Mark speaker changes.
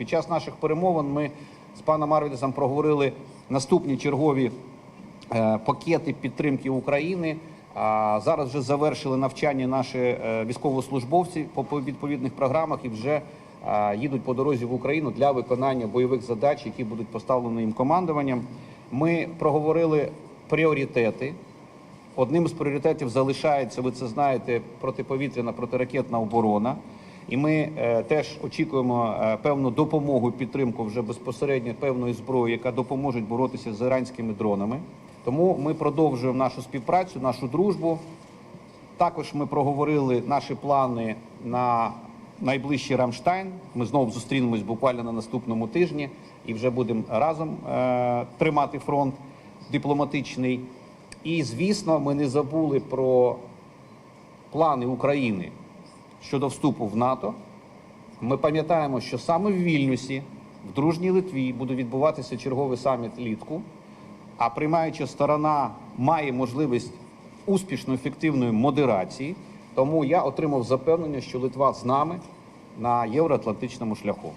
Speaker 1: Під час наших перемовин ми з паном Арвідесом проговорили наступні чергові е, пакети підтримки України. Зараз вже завершили навчання наші е, військовослужбовці по по відповідних програмах і вже е, їдуть по дорозі в Україну для виконання бойових задач, які будуть поставлені їм командуванням. Ми проговорили пріоритети. Одним з пріоритетів залишається, ви це знаєте, протиповітряна протиракетна оборона. І ми е, теж очікуємо е, певну допомогу, підтримку вже безпосередньо певної зброї, яка допоможе боротися з іранськими дронами. Тому ми продовжуємо нашу співпрацю, нашу дружбу. Також ми проговорили наші плани на найближчий Рамштайн. Ми знову зустрінемось буквально на наступному тижні і вже будемо разом е, тримати фронт дипломатичний. І звісно, ми не забули про плани України щодо вступу в НАТО. Ми пам'ятаємо, що саме в Вільнюсі, в дружній Литві, буде відбуватися черговий саміт літку, а приймаюча сторона має можливість успішно ефективної модерації. Тому я отримав запевнення, що Литва з нами на євроатлантичному шляху.